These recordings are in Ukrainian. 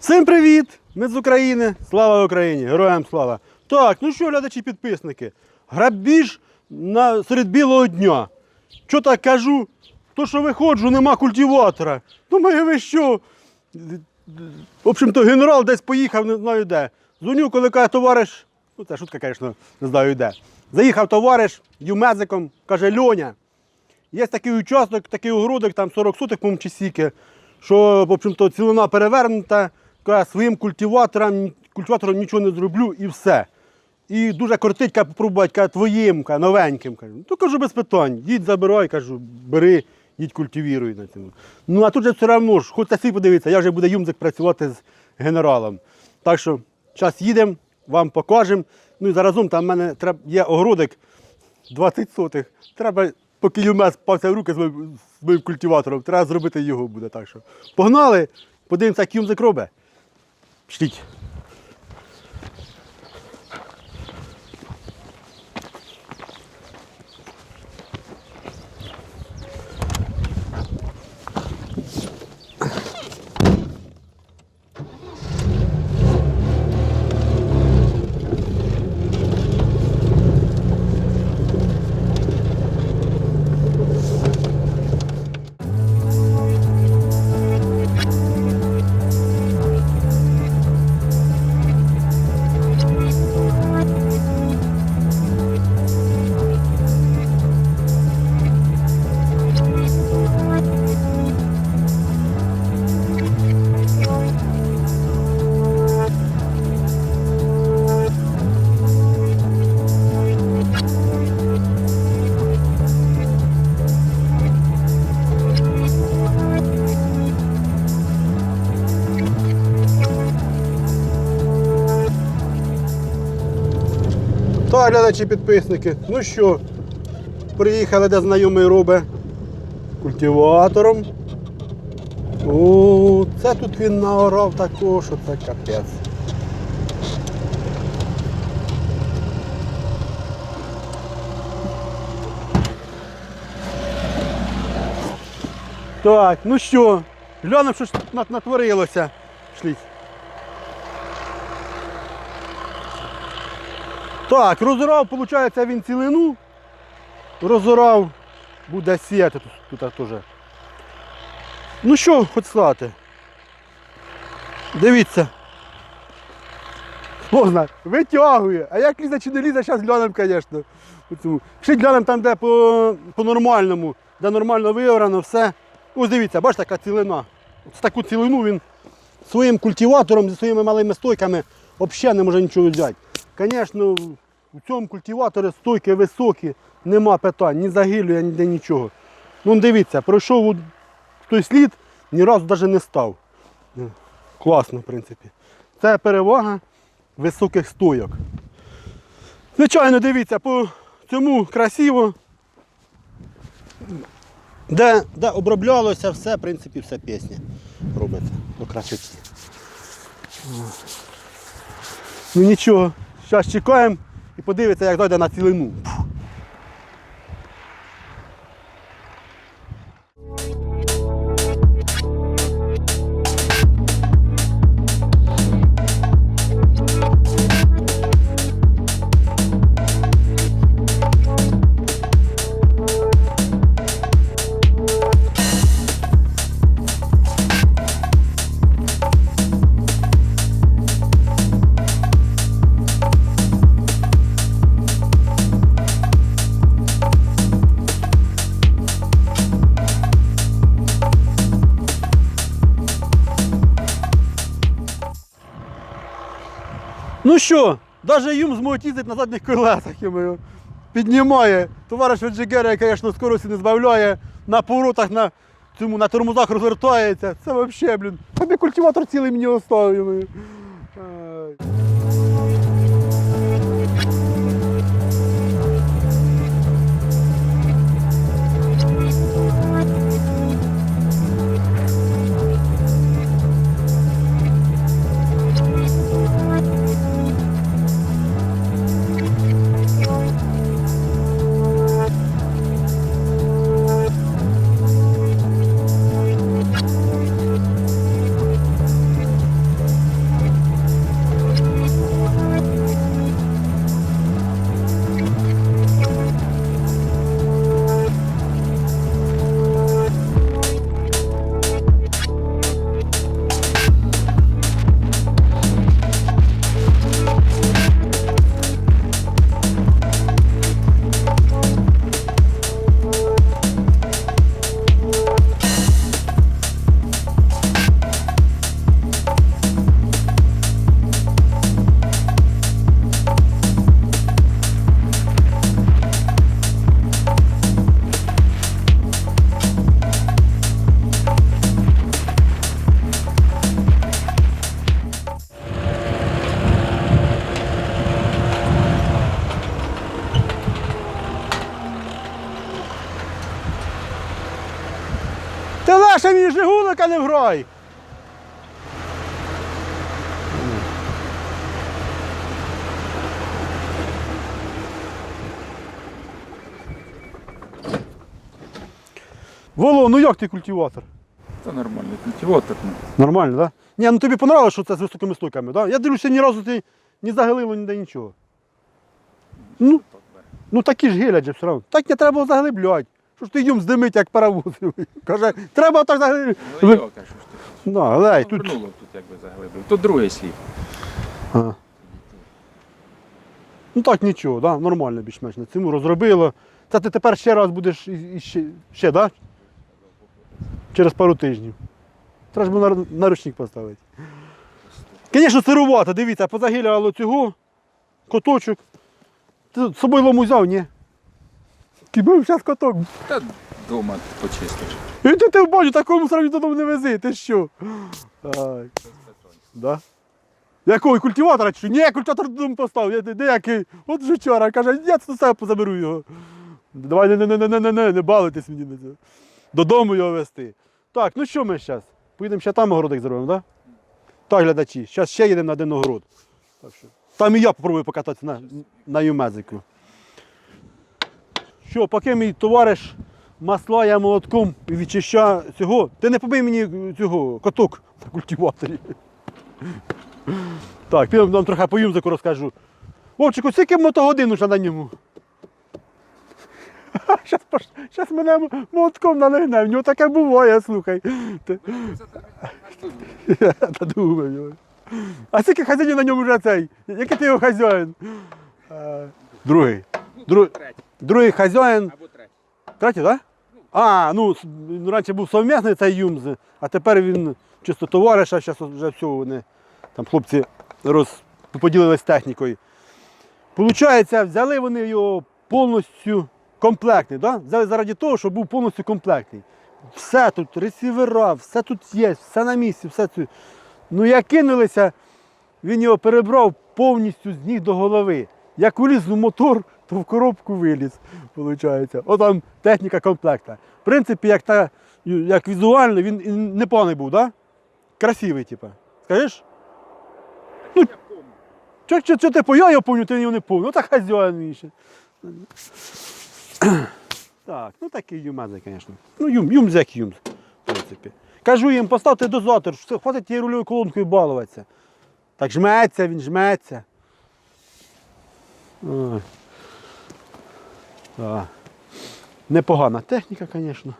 Всім привіт! Ми з України. Слава Україні! Героям слава! Так, ну що, глядачі підписники, грабіж на, серед білого дня. Що так кажу? То, що виходжу, нема культиватора. Думаю, ви що? В общем-то, генерал десь поїхав, не знаю де. Дзвоню, коли каже товариш, ну це шутка, звісно, не знаю де. Заїхав товариш юмезиком, каже Льоня. Є такий участок, такий огородик, там 40 сотих, по-моєму, чи сіки, що, в общем-то, цілина перевернута, своїм культиватором, культиватором нічого не зроблю і все. І дуже кортить, каже, попробувати, каже, твоїм, каже, новеньким. Кажу. Ну, кажу, без питань. Їдь, забирай, кажу, бери, їдь культивіруй на цьому. Ну, а тут же все одно ж, хоч всі подивитися, я вже буде юмзик працювати з генералом. Так що, зараз їдемо, вам покажемо. Ну і заразом там в мене є огородик 20 сотих. Треба, поки юмес пався в руки з моїм, з моїм культиватором, треба зробити його буде. Так що погнали, подивимося, як юмзик робить. Pişlik. Так, глядачі підписники. Ну що, приїхали, де знайомий робить культиватором. О, це тут він наорав такого, що це капець. Так, ну що, глянемо, що ж тут натворилося. Шліть. Так, розорав, виходить, він цілину. Розорав, буде сіяти тут, тут теж. Ну що, хоч слати. Дивіться. Можна, витягує. А як лізе чи не лізе, зараз глянемо, звісно. Ще глянемо там, де по, по-нормальному, де нормально виорано, все. Ось дивіться, бачите, яка цілина. Ось таку цілину він своїм культиватором зі своїми малими стойками взагалі не може нічого взяти. Звісно, в цьому культиваторі стойки високі, нема питань, ні загилює, ніде нічого. Ну дивіться, пройшов той слід, ні разу навіть не став. Е, Класно, в принципі. Це перевага високих стойок. Звичайно, дивіться, по цьому красиво. Де, де оброблялося все, в принципі, все пісня робиться красоті. Ну нічого, зараз чекаємо і подивиться, як дойде на цілину. Що, навіть юм зможуть їздити на задніх колесах. маю. Піднімає. Товариш Веджигера, звісно, скорості не збавляє, на поворотах на, цьому, на тормозах розвертається. Це взагалі, блін. Тобі культиватор цілий мені оставив. Яка. Воло, ну як ти культиватор? Це нормальний культиватор. ну. Нормально, так? Да? Ні, ну тобі понравилось, що це з високими стойками, так? Да? Я дивлюся, ні разу ти не загалило, ніде нічого. Ну, ну такі ж гелять же все одно. Так не треба було заглиблять. Що ж ти їм здимить, як паровоз. Каже, треба так заглиблять. Ну я кажу, що. Да, глянь, тут. Вернуло тут якби заглибив. Тут другий слід. А. Ну так нічого, да? нормально більш-менш на цьому розробило. Це ти тепер ще раз будеш і, і ще, да? Через пару тижнів. Треба ж було на, на ручник поставити. Звісно, сирувато, дивіться, позагіляло цього, коточок. Ти з собою лому взяв, ні? Кібив зараз коток. Та вдома почистиш. І ти, ти бачу, такому сразу додому не вези, ти що? Так. Да? Якого культиватора чи? Ні, культиватор додому поставив. Я, де який? От же вчора каже, я це себе позаберу його. Давай не, не, не, не, не, не, не, балуйтесь мені на це. Додому його вести. Так, ну що ми зараз? Поїдемо ще там огородик зробимо, так? Да? Так, глядачі, зараз ще їдемо на один огород. Так що. Там і я попробую покататися на, на юмезику. Що, поки мій товариш маслає молотком і відчищає цього. Ти не побий мені цього коток на культиваторі. Так, підемо нам трохи по юмзику розкажу. Вовчику, скільки мотогодин уже на ньому? Зараз мене молотком налегне, в нього таке буває, слухай. Ти- Та думаю. А скільки хазяїнів на ньому вже цей? Який ти його хазяїн? Е, Другий. Другий хазяїн. Або третій. Третій, так? А, ну, ну, раніше був совмісний цей юмз, а тепер він чисто товариш, а зараз вже все, вони там хлопці роз, поділились технікою. Получається, взяли вони його повністю комплектний, да? взяли заради того, щоб був повністю комплектний. Все тут, ресівера, все тут є, все на місці, все тут. Ну як кинулися, він його перебрав повністю з ніг до голови. Як уліз в мотор, то в коробку виліз. Виходить. От там техніка комплекта. В принципі, як, та, як візуально, він непоганий був, да? Красивий, типа. Скажеш? Ну, чо ти я його помню, ти його не помню. Ну так хазяїн ще. Так, ну такий юмезик, звісно. Ну, юм, юмз як юмз, в принципі. Кажу їм, поставте дозатор, все, хватить тією рульовою колонкою балуватися. Так жметься, він жметься. Ой. Непогана техніка, звісно.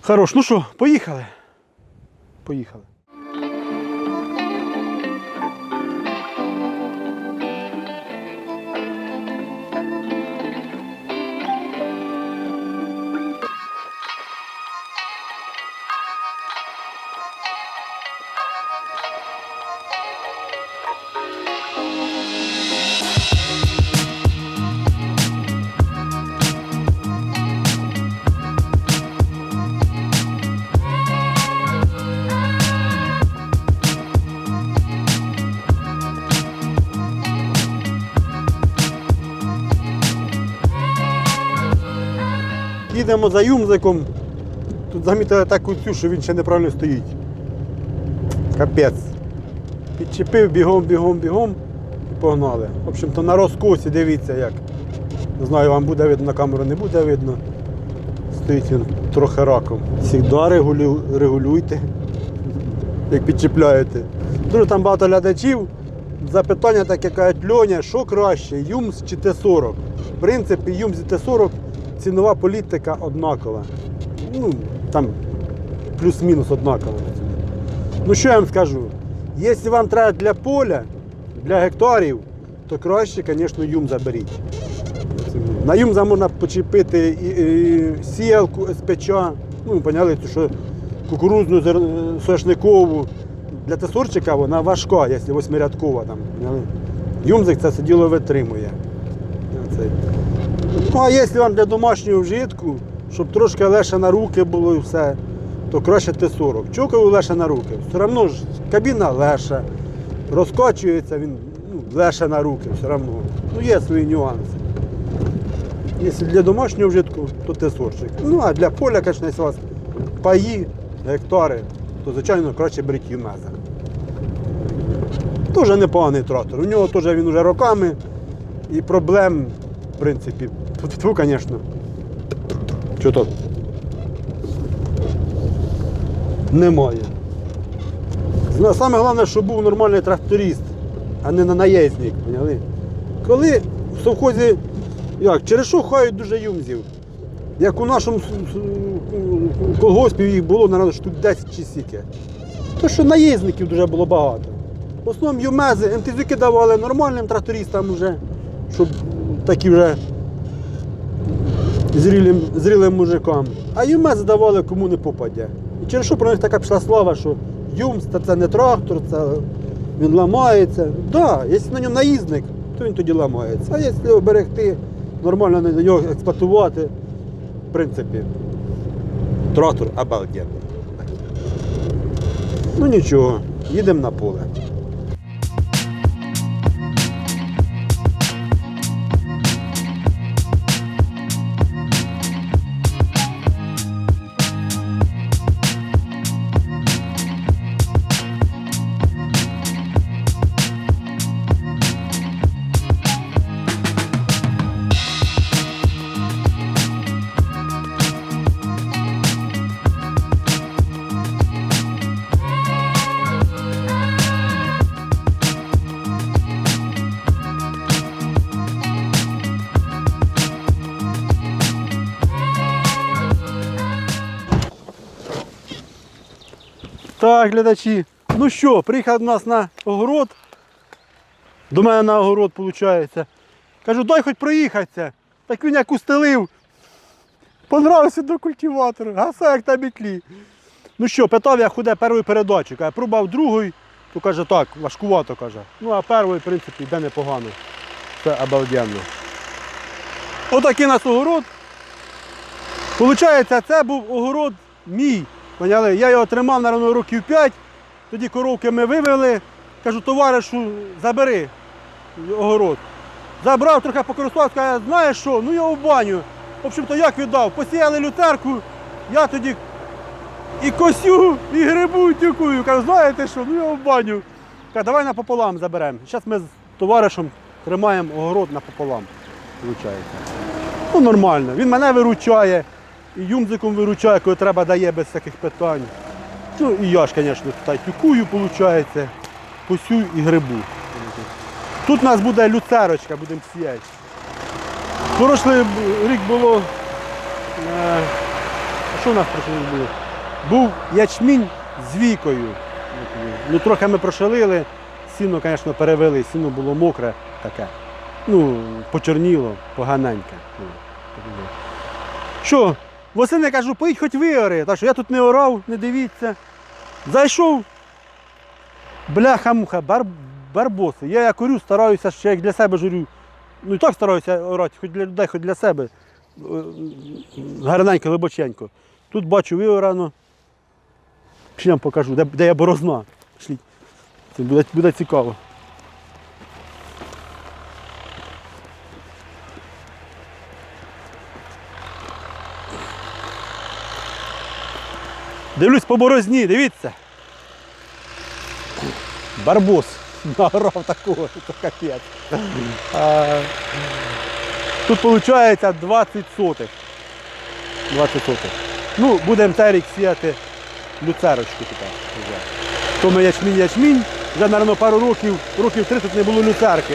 Хорош, ну що, поїхали? Поїхали. Їдемо за юмзиком. Тут замітили таку цю, що він ще неправильно стоїть. Капець. Підчепив бігом, бігом, бігом і погнали. В общем-то на розкосі дивіться як. Не знаю, вам буде видно на камеру, не буде видно. Стоїть він трохи раком. Всігда регулю... регулюйте, як підчіпляєте. Дуже там багато глядачів. Запитання таке кажуть, Льоня, що краще, Юмс чи Т-40? В принципі, Юмс і Т-40 цінова політика однакова. Ну, там плюс-мінус однакова. Ну що я вам скажу? Якщо вам треба для поля, для гектарів, то краще, звісно, юм заберіть. На юмза можна почепити і, і сіялку СПЧ, ну, поняли, що кукурузну соняшникову. Для тесорчика вона важка, якщо восьмирядкова. Там. Юмзик це все діло витримує. Ну, а якщо вам для домашнього вжитку, щоб трошки легше на руки було і все, то краще Т-40. Чого кажу легше на руки? Все одно ж кабіна легша, розкочується він ну, легше на руки, все одно. Ну, є свої нюанси. Якщо для домашнього вжитку, то Т-40. Ну, а для поля, звісно, якщо у вас паї, гектари, то звичайно краще беріть Юмеза. Дуже непоганий трактор. У нього теж він вже роками і проблем, в принципі, тьфу, звісно. Що то? Немає. Саме головне, щоб був нормальний тракторист, а не на наїзник, поняли? Коли в совхозі, як, через що хають дуже юмзів? Як у нашому колгоспі їх було, наразі штук 10 чи стільки. То що наїзників дуже було багато. В основному юмези, МТЗки давали нормальним трактористам вже, щоб такі вже зрілим, зрілим мужикам. А юмези давали кому не попадя. І через що про них така пішла слава, що юмс це не трактор, це він ламається. Так, да, якщо на ньому наїзник, то він тоді ламається. А якщо його берегти, нормально на його експлуатувати, в принципі, трактор обалденний. Ну нічого, їдемо на поле. Глядачі. Ну що, приїхав до нас на огород. До мене на огород, виходить. Кажу, дай хоч проїхатися. Так він як устелив. Понравився до культиватора. Гаса як на бітлі. Ну що, питав я худе першої передачі. Каже, пробував другий, то каже, так, важкувато каже. Ну а перший, в принципі, йде непогано. Це обалденно. Отакий нас огород. Получається, це був огород мій. Поняли? Я його тримав, наверное, років 5. Тоді коровки ми вивели. Кажу, товаришу, забери огород. Забрав, трохи покористувався, каже, знаєш що, ну його в баню. В общем-то, як віддав? Посіяли лютерку, я тоді і косю, і грибу, і тюкую. Кажу, знаєте що, ну його в баню. Каже, давай напополам заберемо. Зараз ми з товаришем тримаємо огород напополам. Виходить. Ну, нормально. Він мене виручає, і юмзиком виручає, коли треба дає без всяких питань. Ну і я ж, звісно, тут тюкую, виходить, косю і грибу. Тут у нас буде люцерочка, будемо сіяти. Прошлий рік було. Е, що у нас прошлий рік було? Був ячмінь з вікою. Ну, трохи ми прошалили, сіно, звісно, перевели, сіно було мокре таке. Ну, почорніло, поганеньке. Ну. Що, восени кажу, поїдь хоч виори. Так що я тут не орав, не дивіться. Зайшов. Бляха-муха, бар, барбоси. Я як орю, стараюся ще як для себе журю. Ну і так стараюся орати, хоч для людей, хоч для себе. Е, Гарненько, глибоченько. Тут бачу виорано. Ще вам покажу, де, де я борозна. Пішліть. Це буде, буде цікаво. Дивлюсь по борозні, дивіться. Барбос. Награв такого, це капець. Тут виходить 20 сотих. 20 сотих. Ну, будемо терік сіяти люцерочку тепер. вже. То ми ячмінь ячмінь, вже, мабуть, пару років, років 30 не було люцерки.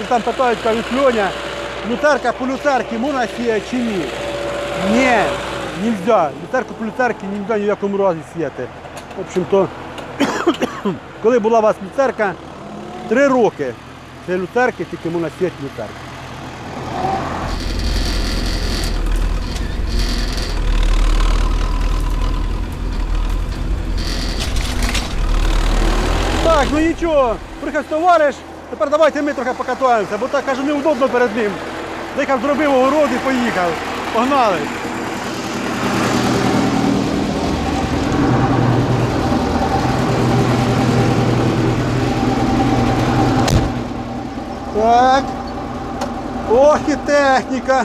І там питають, кажуть, Льоня, люцерка по люцерці можна сіяти чи ні? Ні, нельзя. Люцерку по люцерці не можна ні в якому разі сіяти. В общем-то, коли була у вас люцерка, три роки це люцерки, тільки можна сіяти люцерку. Так, ну нічого, приїхав товариш, тепер давайте ми трохи покатаємося, бо так каже, неудобно перед ним. Заїхав, зробив огород і поїхав. Погнали. Так. Ох і техніка.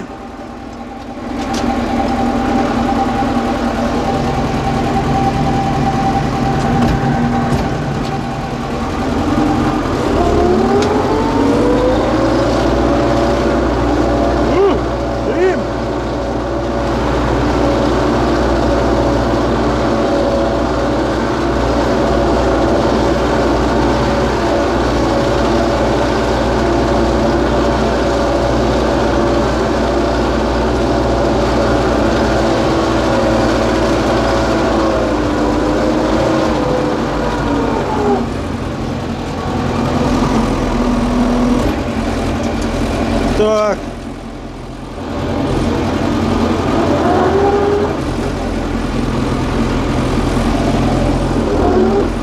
Так.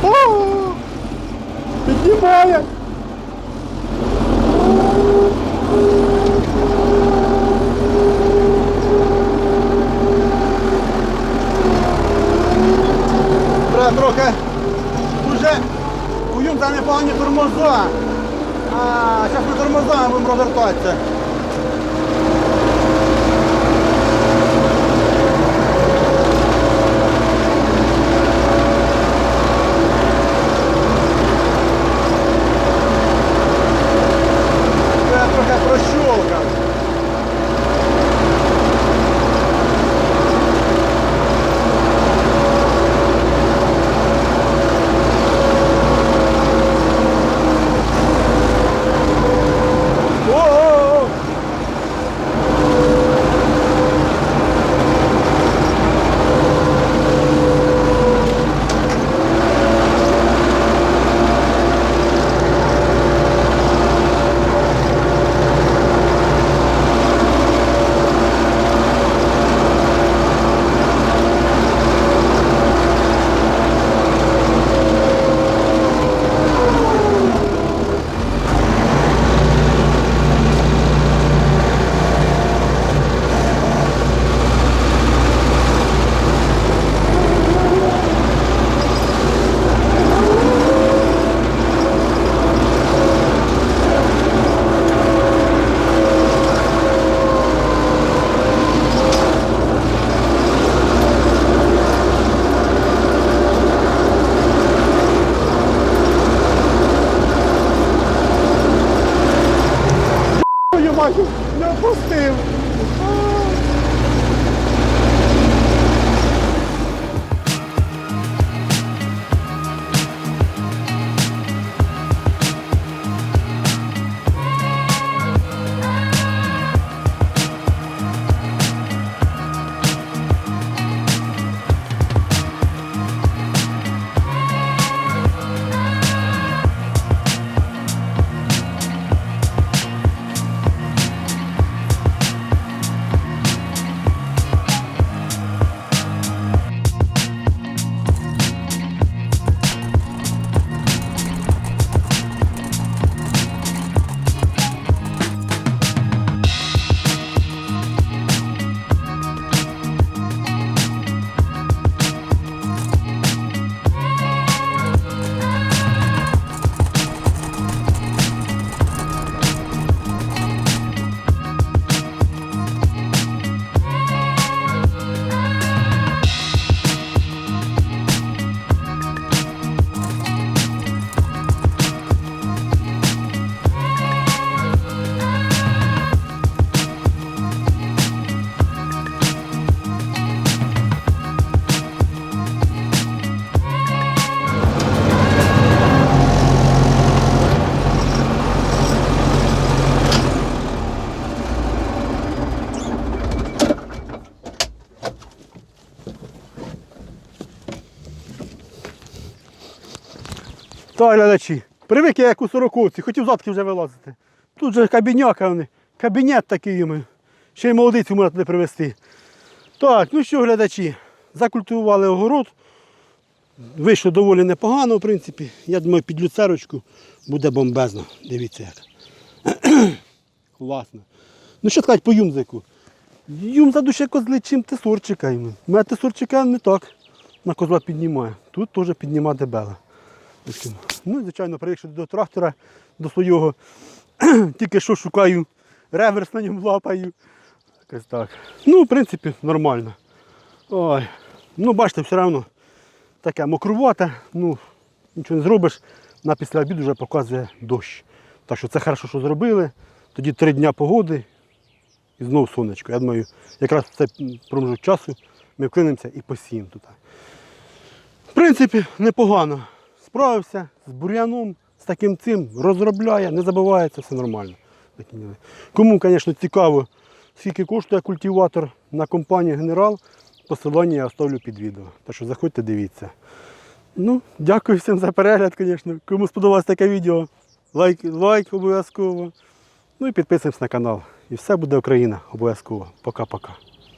О! Піднімає. Треба трохи вже у непогані тормоза. А, зараз ми тормозами будемо розвертатися. Так, глядачі, привик я як у сороковці, хотів задки вже вилазити. Тут же кабіняка вони, кабінет такий йому. Ще й молодицю можна туди привезти. Так, ну що, глядачі, закультивували огород. Вийшло доволі непогано, в принципі. Я думаю, під люцерочку буде бомбезно. Дивіться як. Класно. Ну що сказати по юмзику? Юм задуше козли, чим тесорчика. У мене тесорчика не так на козла піднімає. Тут теж піднімає дебела. Ну, і, звичайно, приїхав до трактора, до свого. Тільки що шукаю реверс на ньому лапаю. Якось так. Ну, в принципі, нормально. Ой. Ну, бачите, все одно таке мокрувате, ну, нічого не зробиш. На після обіду вже показує дощ. Так що це хорошо, що зробили. Тоді три дня погоди і знову сонечко. Я думаю, якраз в цей проміжок часу ми вклинемося і посіємо тут. В принципі, непогано. Справився з бур'яном, з таким цим, розробляє, не забувається, все нормально. Кому, звісно, цікаво, скільки коштує культиватор на компанію Генерал, посилання я оставлю під відео. Так що заходьте, дивіться. Ну, дякую всім за перегляд, звісно. Кому сподобалось таке відео, лайк, лайк обов'язково. Ну і підписуємось на канал. І все буде Україна обов'язково. Пока-пока.